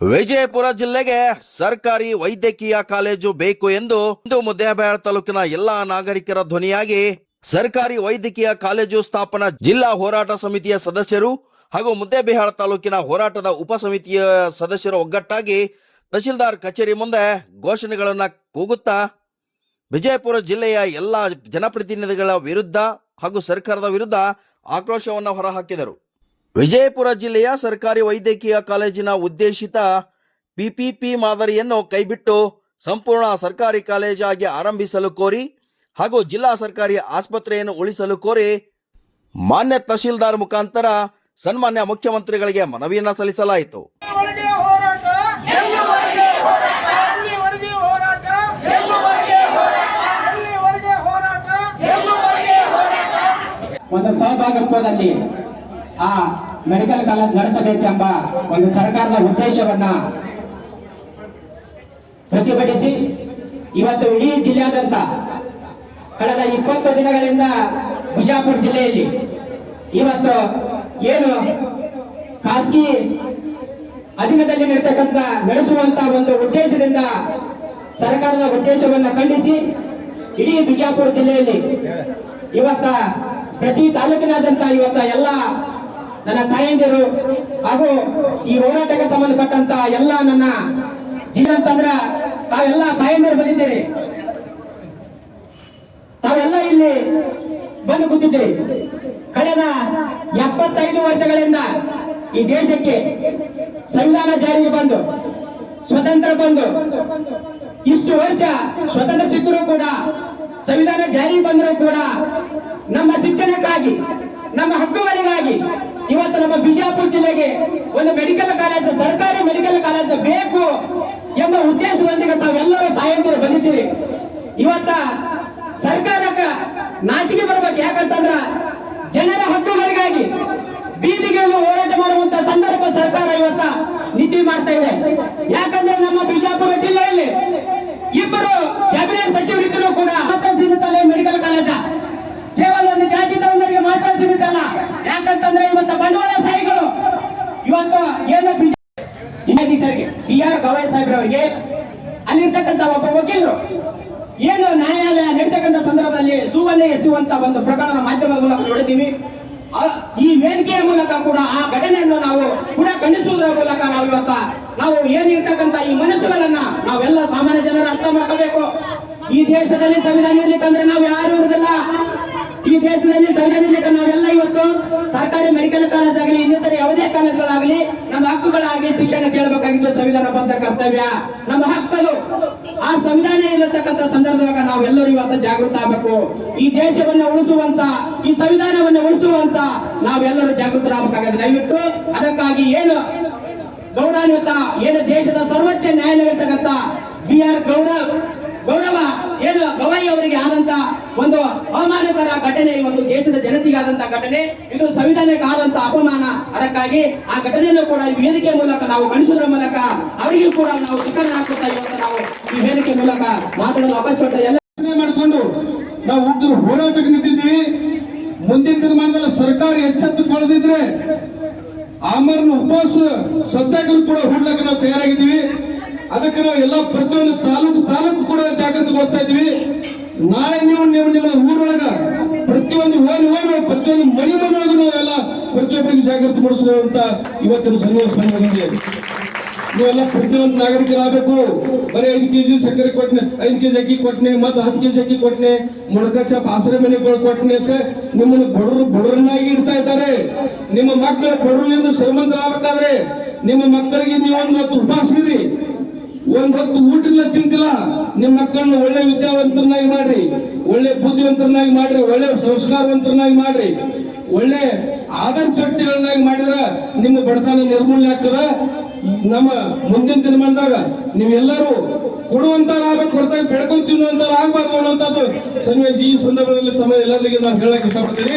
ವಿಜಯಪುರ ಜಿಲ್ಲೆಗೆ ಸರ್ಕಾರಿ ವೈದ್ಯಕೀಯ ಕಾಲೇಜು ಬೇಕು ಎಂದು ಇಂದು ಮುದ್ದೇಬೇಳ ತಾಲೂಕಿನ ಎಲ್ಲಾ ನಾಗರಿಕರ ಧ್ವನಿಯಾಗಿ ಸರ್ಕಾರಿ ವೈದ್ಯಕೀಯ ಕಾಲೇಜು ಸ್ಥಾಪನಾ ಜಿಲ್ಲಾ ಹೋರಾಟ ಸಮಿತಿಯ ಸದಸ್ಯರು ಹಾಗೂ ಮುದ್ದೇಬಿಹಾಳ ತಾಲೂಕಿನ ಹೋರಾಟದ ಉಪ ಸಮಿತಿಯ ಸದಸ್ಯರು ಒಗ್ಗಟ್ಟಾಗಿ ತಹಶೀಲ್ದಾರ್ ಕಚೇರಿ ಮುಂದೆ ಘೋಷಣೆಗಳನ್ನು ಕೂಗುತ್ತಾ ವಿಜಯಪುರ ಜಿಲ್ಲೆಯ ಎಲ್ಲ ಜನಪ್ರತಿನಿಧಿಗಳ ವಿರುದ್ಧ ಹಾಗೂ ಸರ್ಕಾರದ ವಿರುದ್ಧ ಆಕ್ರೋಶವನ್ನು ಹೊರಹಾಕಿದರು. ವಿಜಯಪುರ ಜಿಲ್ಲೆಯ ಸರ್ಕಾರಿ ವೈದ್ಯಕೀಯ ಕಾಲೇಜಿನ ಉದ್ದೇಶಿತ ಪಿಪಿಪಿ ಮಾದರಿಯನ್ನು ಕೈಬಿಟ್ಟು ಸಂಪೂರ್ಣ ಸರ್ಕಾರಿ ಕಾಲೇಜಾಗಿ ಆರಂಭಿಸಲು ಕೋರಿ ಹಾಗೂ ಜಿಲ್ಲಾ ಸರ್ಕಾರಿ ಆಸ್ಪತ್ರೆಯನ್ನು ಉಳಿಸಲು ಕೋರಿ ಮಾನ್ಯ ತಹಶೀಲ್ದಾರ್ ಮುಖಾಂತರ ಸನ್ಮಾನ್ಯ ಮುಖ್ಯಮಂತ್ರಿಗಳಿಗೆ ಮನವಿಯನ್ನು ಸಲ್ಲಿಸಲಾಯಿತು. ಒಂದು ಸಹಭಾಗತ್ವದಲ್ಲಿ ಆ ಮೆಡಿಕಲ್ ಕಾಲೇಜ್ ನಡೆಸಬೇಕೆಂಬ ಒಂದು ಸರ್ಕಾರದ ಉದ್ದೇಶವನ್ನ ಪ್ರತಿಭಟಿಸಿ ಇವತ್ತು ಇಡೀ ಜಿಲ್ಲೆಯಾದ್ಯಂತ ಕಳೆದ ಇಪ್ಪತ್ತು ದಿನಗಳಿಂದ ಬಿಜಾಪುರ ಜಿಲ್ಲೆಯಲ್ಲಿ ಇವತ್ತು ಏನು ಖಾಸಗಿ ಅಧೀನದಲ್ಲಿ ನಡೀತಕ್ಕಂಥ ನಡೆಸುವಂತ ಒಂದು ಉದ್ದೇಶದಿಂದ ಸರ್ಕಾರದ ಉದ್ದೇಶವನ್ನು ಖಂಡಿಸಿ ಇಡೀ ಬಿಜಾಪುರ ಜಿಲ್ಲೆಯಲ್ಲಿ ಇವತ್ತ ಪ್ರತಿ ತಾಲೂಕಿನಾದ್ಯಂತ ಇವತ್ತ ಎಲ್ಲ ನನ್ನ ತಾಯಂದಿರು ಹಾಗೂ ಈ ಹೋರಾಟಕ್ಕೆ ಸಂಬಂಧಪಟ್ಟಂತ ಎಲ್ಲ ನನ್ನ ಜೀವ ಅಂತಂದ್ರ ತಾವೆಲ್ಲ ತಾಯಂದಿರು ಬಂದಿದ್ದೀರಿ. ತಾವೆಲ್ಲ ಇಲ್ಲಿ ಬಂದು ಕೂತಿದ್ದೀರಿ. ಕಳೆದ ಎಪ್ಪತ್ತೈದು ವರ್ಷಗಳಿಂದ ಈ ದೇಶಕ್ಕೆ ಸಂವಿಧಾನ ಜಾರಿಗೆ ಬಂದು, ಸ್ವತಂತ್ರ ಬಂದು, ಇಷ್ಟು ವರ್ಷ ಸ್ವತಂತ್ರ ಸಿಕ್ಕರೂ ಕೂಡ, ಸಂವಿಧಾನ ಜಾರಿಗೆ ಬಂದರೂ ಕೂಡ ನಮ್ಮ ಶಿಕ್ಷಣಕ್ಕಾಗಿ, ನಮ್ಮ ಹಕ್ಕುಗಳಿಗಾಗಿ ಇವತ್ತು ನಮ್ಮ ಬಿಜಾಪುರ ಜಿಲ್ಲೆಗೆ ಒಂದು ಮೆಡಿಕಲ್ ಕಾಲೇಜ್ ಸರ್ಕಾರಿ ಮೆಡಿಕಲ್ ಕಾಲೇಜ್ ಬೇಕು ಎಂಬ ಉದ್ದೇಶದೊಂದಿಗೆ ತಾವೆಲ್ಲರೂ ತಾಯಂದಿರು ಬಂದಿದ್ದೀರಿ. ಇವತ್ತ ಸರ್ಕಾರಕ್ಕ ನಾಚಿಕೆ ಬರ್ಬೇಕು. ಯಾಕಂತಂದ್ರ ಜನರ ಹಕ್ಕುಗಳಿಗಾಗಿ ಬೀದಿಗೆ ಹೋರಾಟ ಮಾಡುವಂತ ಸಂದರ್ಭ ಸರ್ಕಾರ ಇವತ್ತ ನೀತಿ ಮಾಡ್ತಾ ಇದೆ. ಯಾಕಂದ್ರೆ ನಮ್ಮ ಬಿಜಾಪುರ ಜಿಲ್ಲೆಯಲ್ಲಿ ಇಬ್ಬರು ನ್ಯಾಯಾಧೀಶರಿಗೆ ಟಿ ಆರ್ ಗವಾಯ್ ಸಾಹೇಬ್ರವರಿಗೆ ಅಲ್ಲಿರ್ತಕ್ಕಂಥ ಒಬ್ಬ ವಕೀಲರು, ಏನು ನ್ಯಾಯಾಲಯ ನಡೀತಕ್ಕಂಥ ಸಂದರ್ಭದಲ್ಲಿ ಸುವನ್ನೇ ಎಸೆಯುವಂತ ಒಂದು ಪ್ರಕರಣ ಮಾಧ್ಯಮದ ಮೂಲಕ ನೋಡಿದ್ದೀವಿ. ಈ ವೇದಿಕೆಯ ಮೂಲಕ ಕೂಡ ಆ ಘಟನೆಯನ್ನು ನಾವು ಕೂಡ ಖಂಡಿಸುವುದರ ಮೂಲಕ ನಾವು ಇವತ್ತ ನಾವು ಏನಿರ್ತಕ್ಕಂಥ ಈ ಮನಸ್ಸುಗಳನ್ನ ನಾವೆಲ್ಲ ಸಾಮಾನ್ಯ ಜನರು ಅರ್ಥ ಮಾಡ್ಕೋಬೇಕು. ಈ ದೇಶದಲ್ಲಿ ಸಂವಿಧಾನ ಇರ್ಲಿಕ್ಕಂದ್ರೆ ನಾವು ಯಾರು ಇರುವುದಿಲ್ಲ. ಈ ದೇಶದಲ್ಲಿ ಸಂವಿಧಾನ ಇರ್ಲಿಕ್ಕೆ ನಾವೆಲ್ಲ ಇವತ್ತು ಸರ್ಕಾರಿ ಮೆಡಿಕಲ್ ಕಾಲೇಜ್ ಆಗಲಿ ಇನ್ನಿತರ ಯಾವುದೇ ಕಾಲೇಜ್ಗಳಾಗಲಿ ನಮ್ಮ ಹಕ್ಕುಗಳಾಗಿ ಶಿಕ್ಷಣ ಕೇಳಬೇಕಾಗಿದ್ದು ಸಂವಿಧಾನಬದ್ಧ ಕರ್ತವ್ಯ. ನಮ್ಮ ಹಕ್ಕದು ಆ ಸಂವಿಧಾನ ಇರತಕ್ಕಂತ ಸಂದರ್ಭದಾಗ ನಾವೆಲ್ಲರೂ ಇವತ್ತು ಜಾಗೃತ ಆಗಬೇಕು. ಈ ದೇಶವನ್ನ ಉಳಿಸುವಂತ, ಈ ಸಂವಿಧಾನವನ್ನ ಉಳಿಸುವಂತ ನಾವೆಲ್ಲರೂ ಜಾಗೃತರಾಗಬೇಕಾಗಿದೆ. ದಯವಿಟ್ಟು ಅದಕ್ಕಾಗಿ ಏನು ಗೌರವಾನ್ವಿತ ಏನು ದೇಶದ ಸರ್ವೋಚ್ಚ ನ್ಯಾಯಾಲಯ ಇರ್ತಕ್ಕಂಥ ಬಿ ಆರ್ ಗೌರವ್ ಗೌರವ, ಏನು ಗವಾಯಿ ಅವರಿಗೆ ಆದಂತ ಒಂದು ಅವಮಾನಕರ ಘಟನೆ ಇವತ್ತು ದೇಶದ ಜನತೆಗಾದಂತಹ ಘಟನೆ, ಇದು ಸಂವಿಧಾನಕ್ಕೆ ಆದಂತಹ ಅಪಮಾನ ಅದಕ್ಕಾಗಿ ಆ ಘಟನೆಯನ್ನು ಕೂಡ ಈ ವೇದಿಕೆ ಮೂಲಕ ನಾವು ಗಣಿಸೋದ್ರ ಮೂಲಕ ಅವರಿಗೂ ಕೂಡ ನಾವು ಶಿಕ್ಷಣ ಹಾಕುತ್ತಾ ಇವತ್ತು ನಾವು ಈ ವೇದಿಕೆ ಮೂಲಕ ಮಾತಾಡಲು ಅವಕಾಶ ಎಲ್ಲ ಮಾಡಿಕೊಂಡು ನಾವು ಉಗ್ರ ಹೋರಾಟಕ್ಕೆ ನಿಂತಿದ್ದೀವಿ. ಮುಂದಿನ ದಿನಮಾನದಲ್ಲಿ ಸರ್ಕಾರ ಎಚ್ಚೆತ್ತುಕೊಳ್ಳದಿದ್ರೆ ಆಮರ್ನ ಉಪವಾಸ ಸತ್ಯಾಗ್ರಹ ಕೂಡ ಹೂಡ್ಲಕ್ಕೆ ನಾವು ತಯಾರಾಗಿದ್ದೀವಿ. ಅದಕ್ಕೆ ನಾವು ಎಲ್ಲ ಪ್ರತಿಯೊಂದು ತಾಲೂಕು ತಾಲೂಕು ಕೂಡ ಜಾಗೃತಗೊಳಿಸ್ತಾ ಇದ್ದೀವಿ. ನಾಳೆ ನೀವು ನಿಮ್ಮ ನಿಮ್ಮ ಊರೊಳಗ ಪ್ರತಿಯೊಂದು ಓಣಿ ಓಣಿ ಪ್ರತಿಯೊಂದು ಮನೆ ಮನೆಯೊಳಗೂ ನಾವೆಲ್ಲ ಪ್ರತಿಯೊಬ್ಬರಿಗೆ ಜಾಗೃತಿ ಮೂಡಿಸುವಂತ ಇವತ್ತಿನ ಸನ್ನಿವೇಶ ಬಂದಿದೆ ನೀವೆಲ್ಲ ಪ್ರತಿಯೊಂದು ನಾಗರಿಕರಾಗಬೇಕು. ಬರೀ ಐದು ಕೆಜಿ ಸಕ್ಕರೆ ಕೊಟ್ಟನೆ ಐದು ಕೆಜಿ ಅಕ್ಕಿ ಕೊಟ್ಟನೆ ಮತ್ತೆ ಹತ್ತು ಕೆಜಿ ಅಕ್ಕಿ ಕೊಟ್ಟನೆ ಮುಳಕ ಚಾಪ್ ಆಸರೆ ಮನೆಗಳು ಕೊಟ್ಟನೆ ಅಂತ ನಿಮ್ಮನ್ನು ಬಡರು ಬಡವರನ್ನಾಗಿ ಇಡ್ತಾ ಇದ್ದಾರೆ. ನಿಮ್ಮ ಮಕ್ಕಳ ಬಡವರಿಂದ ಶ್ರೀಮಂತರಾಗಬೇಕಾದ್ರೆ ನಿಮ್ಮ ಮಕ್ಕಳಿಗೆ ನೀವೊಂದು ಮತ್ತು ಉಪಾಸಿರಿ. ಒಂದ್ ಹೊತ್ತು ಊಟ ಇಲ್ಲ ಚಿಂತಿಲ್ಲ. ನಿಮ್ಮ ಮಕ್ಕಳನ್ನ ಒಳ್ಳೆ ವಿದ್ಯಾವಂತರನ್ನಾಗಿ ಮಾಡ್ರಿ. ಒಳ್ಳೆ ಬುದ್ಧಿವಂತರನ್ನಾಗಿ ಮಾಡ್ರಿ. ಒಳ್ಳೆ ಸಂಸ್ಕಾರವಂತರನ್ನಾಗಿ ಮಾಡ್ರಿ. ಒಳ್ಳೆ ಆದರ್ಶ ವ್ಯಕ್ತಿಗಳನ್ನಾಗಿ ಮಾಡಿದ್ರ ನಿಮ್ಮ ಬಡತನ ನಿರ್ಮೂಲನೆ ಆಗ್ತದ. ನಮ್ಮ ಮುಂದಿನ ದಿನಮಾನದಾಗ ನೀವೆಲ್ಲರೂ ಕೊಡುವಂತಾಗಬೇಕು ಕೊಡ್ತಾ ಬೆಳ್ಕೊಂಡ್ ತಿನ್ನುವಂತ ಆಗ್ಬಾರ್ದು ಅನ್ನೋಂಥದ್ದು ಸನ್ನಿವೇಶ ಈ ಸಂದರ್ಭದಲ್ಲಿ ತಮ್ಮ ಎಲ್ಲರಿಗೆ ನಾನು ಹೇಳಕ್ ಇಷ್ಟಪಡ್ತೀನಿ.